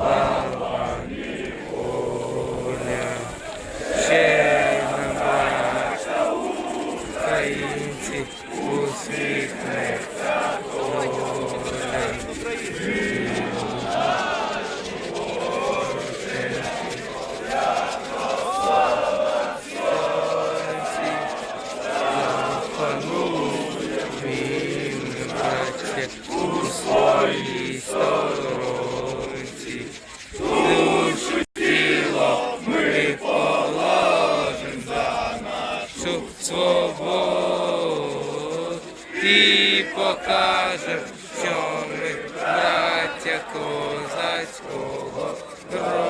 воля. Він, братья, у своїй сторонці, нашу свободу і покажем, що ми браття козацького роду.